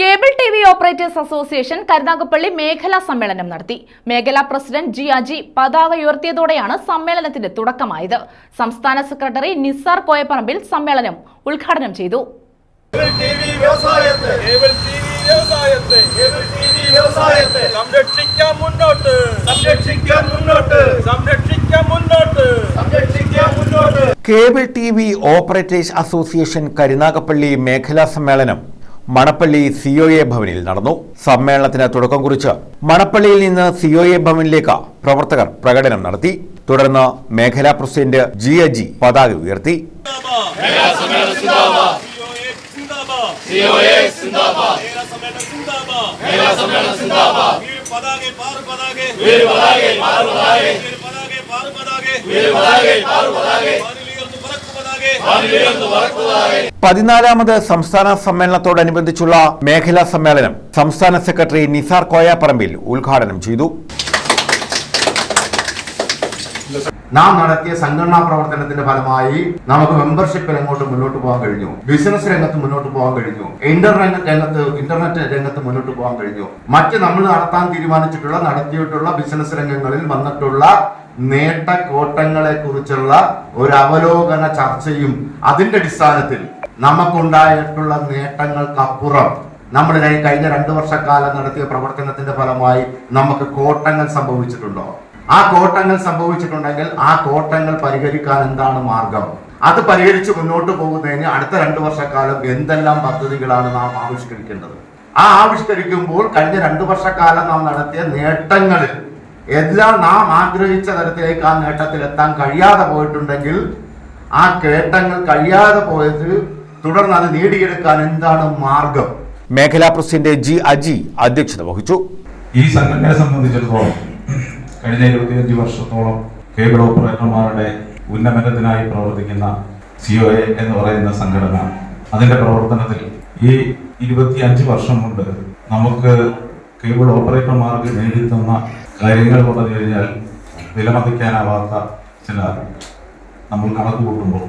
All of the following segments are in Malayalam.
Cable T V operators association Karunagappally മേഖലാ സമ്മേളനം നടത്തി. മേഖലാ പ്രസിഡന്റ് ജി അജി പതാക ഉയർത്തിയതോടെയാണ് സമ്മേളനത്തിന്റെ തുടക്കമായത്. സംസ്ഥാന സെക്രട്ടറി നിസാർ കോയപ്പറമ്പിൽ സമ്മേളനം ഉദ്ഘാടനം ചെയ്തു. കേബിൾ മുന്നോട്ട്. മുന്നോട്ട്. മുന്നോട്ട്. മുന്നോട്ട്. T V operators association Karunagappally മേഖലാ സമ്മേളനം മണപ്പള്ളി സി ഒ എ ഭവനിൽ നടന്നു. സമ്മേളനത്തിന് തുടക്കം കുറിച്ച് മണപ്പള്ളിയിൽ നിന്ന് സി ഒ എ ഭവനിലേക്ക് പ്രവർത്തകർ പ്രകടനം നടത്തി. തുടർന്ന് മേഖലാ പ്രസിഡന്റ് ജി അജി പതാക ഉയർത്തി. പതാകെ പതിനാലാമത് സംസ്ഥാന സമ്മേളനത്തോടനുബന്ധിച്ചുള്ള മേഖലാ സമ്മേളനം സംസ്ഥാന സെക്രട്ടറി നിസാർ കോയാപ്പറമ്പിൽ ഉദ്ഘാടനം ചെയ്തു. നാം നടത്തിയ സംഘടനാ പ്രവർത്തനത്തിന്റെ ഫലമായി നമുക്ക് മെമ്പർഷിപ്പിൽ അങ്ങോട്ട് മുന്നോട്ട് പോകാൻ കഴിഞ്ഞു. ബിസിനസ് രംഗത്ത് മുന്നോട്ട് പോകാൻ കഴിഞ്ഞു. ഇന്റർനെറ്റ് രംഗത്ത് ഇന്റർനെറ്റ് രംഗത്ത് മുന്നോട്ട് പോകാൻ കഴിഞ്ഞു. മറ്റ് നമ്മൾ നടത്താൻ തീരുമാനിച്ചിട്ടുള്ള നടത്തിയിട്ടുള്ള ബിസിനസ് രംഗങ്ങളിൽ വന്നിട്ടുള്ള നേട്ട കോട്ടങ്ങളെ കുറിച്ചുള്ള ഒരു അവലോകന ചർച്ചയും അതിന്റെ അടിസ്ഥാനത്തിൽ നമുക്കുണ്ടായിട്ടുള്ള നേട്ടങ്ങൾക്കപ്പുറം നമ്മൾ കഴിഞ്ഞ രണ്ടു വർഷക്കാലം നടത്തിയ പ്രവർത്തനത്തിന്റെ ഫലമായി നമുക്ക് കോട്ടങ്ങൾ സംഭവിച്ചിട്ടുണ്ടോ? ആ കോട്ടങ്ങൾ സംഭവിച്ചിട്ടുണ്ടെങ്കിൽ ആ കോട്ടങ്ങൾ പരിഹരിക്കാൻ എന്താണ് മാർഗം? അത് പരിഹരിച്ച് മുന്നോട്ട് പോകുന്നതിന് അടുത്ത രണ്ടു വർഷക്കാലം എന്തെല്ലാം പദ്ധതികളാണ് നാം ആവിഷ്കരിക്കേണ്ടത്? ആ ആവിഷ്കരിക്കുമ്പോൾ കഴിഞ്ഞ രണ്ടു വർഷക്കാലം നാം നടത്തിയ നേട്ടങ്ങളിൽ എല്ലാം നാം ആഗ്രഹിച്ച തരത്തിലേക്ക് ആ നേട്ടത്തിൽ എത്താൻ കഴിയാതെ പോയിട്ടുണ്ടെങ്കിൽ ആ കേട്ടങ്ങൾ കഴിയാതെ പോയത് തുടർന്ന് അത് നേടിയെടുക്കാൻ എന്താണ് മാർഗം? മേഖലാ പ്രസിഡന്റ് ജി അജി അധ്യക്ഷത വഹിച്ചു. ഈ സംഘടനയെ സംബന്ധിച്ചിടത്തോളം കഴിഞ്ഞ ഇരുപത്തിയഞ്ച് വർഷത്തോളം കേബിൾ ഓപ്പറേറ്റർമാരുടെ ഉന്നമനത്തിനായി പ്രവർത്തിക്കുന്ന സി ഒ എ എന്ന് പറയുന്ന സംഘടന അതിന്റെ പ്രവർത്തനത്തിൽ ഈ ഇരുപത്തിയഞ്ച് വർഷം കൊണ്ട് നമുക്ക് കേബിൾ ഓപ്പറേറ്റർമാർക്ക് നേടിത്തന്ന കാര്യങ്ങൾ പറഞ്ഞു കഴിഞ്ഞാൽ വിലമതിക്കാനാവാത്ത ചില നമ്മൾ കണക്ക് കൂട്ടുമ്പോൾ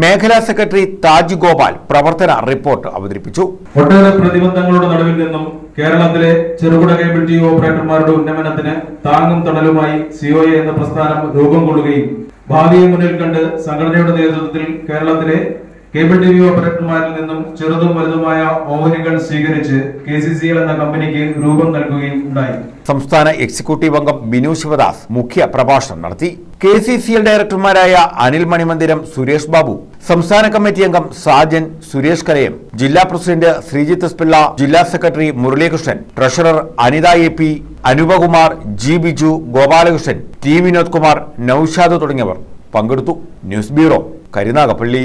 മേഖലാ സെക്രട്ടറി താജ് ഗോപാൽ പ്രവർത്തന റിപ്പോർട്ട് അവതരിപ്പിച്ചു. ഒട്ടേറെ പ്രതിബന്ധങ്ങളുടെ നടുവിൽ നിന്നും കേരളത്തിലെ ചെറുകിട കേബിൾ ടി വി ഓപ്പറേറ്റർമാരുടെ ഉന്നമനത്തിന് താങ്ങും തണലുമായി സിഒഎ എന്ന പ്രസ്ഥാനം രൂപം കൊള്ളുകയും ഭാവിയെ മുന്നിൽ കണ്ട് സംഘടനയുടെ നേതൃത്വത്തിൽ കേരളത്തിലെ കേബിൾ ടി വി ഓപ്പറേറ്റർമാരിൽ നിന്നും ചെറുതും വലുതുമായ ഓഹരികൾ സ്വീകരിച്ച് കെ സി സി എൽ എന്ന കമ്പനിക്ക് രൂപം നൽകുകയും ഉണ്ടായി. സംസ്ഥാന എക്സിക്യൂട്ടീവ് അംഗം ബിനു ശിവദാസ് മുഖ്യ പ്രഭാഷണം നടത്തി. കെ സി സി എൽ ഡയറക്ടർമാരായ അനിൽ മണിമന്ദിരം സുരേഷ് ബാബു സംസ്ഥാന കമ്മിറ്റി അംഗം സാജൻ സുരേഷ് കരയം ജില്ലാ പ്രസിഡന്റ് ശ്രീജിത്ത് പിള്ള ജില്ലാ secretary Muralikrishnan treasurer Anitha A P Anupakumar G Biju Gopalakrishnan T Vinod Kumar Naushad തുടങ്ങിയവർ പങ്കെടുത്തു. News bureau Karunagappally.